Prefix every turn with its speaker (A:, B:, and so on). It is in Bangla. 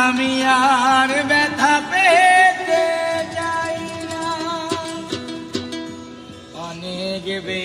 A: আমি আর ব্যথা পেতে চাই না। অনেক বে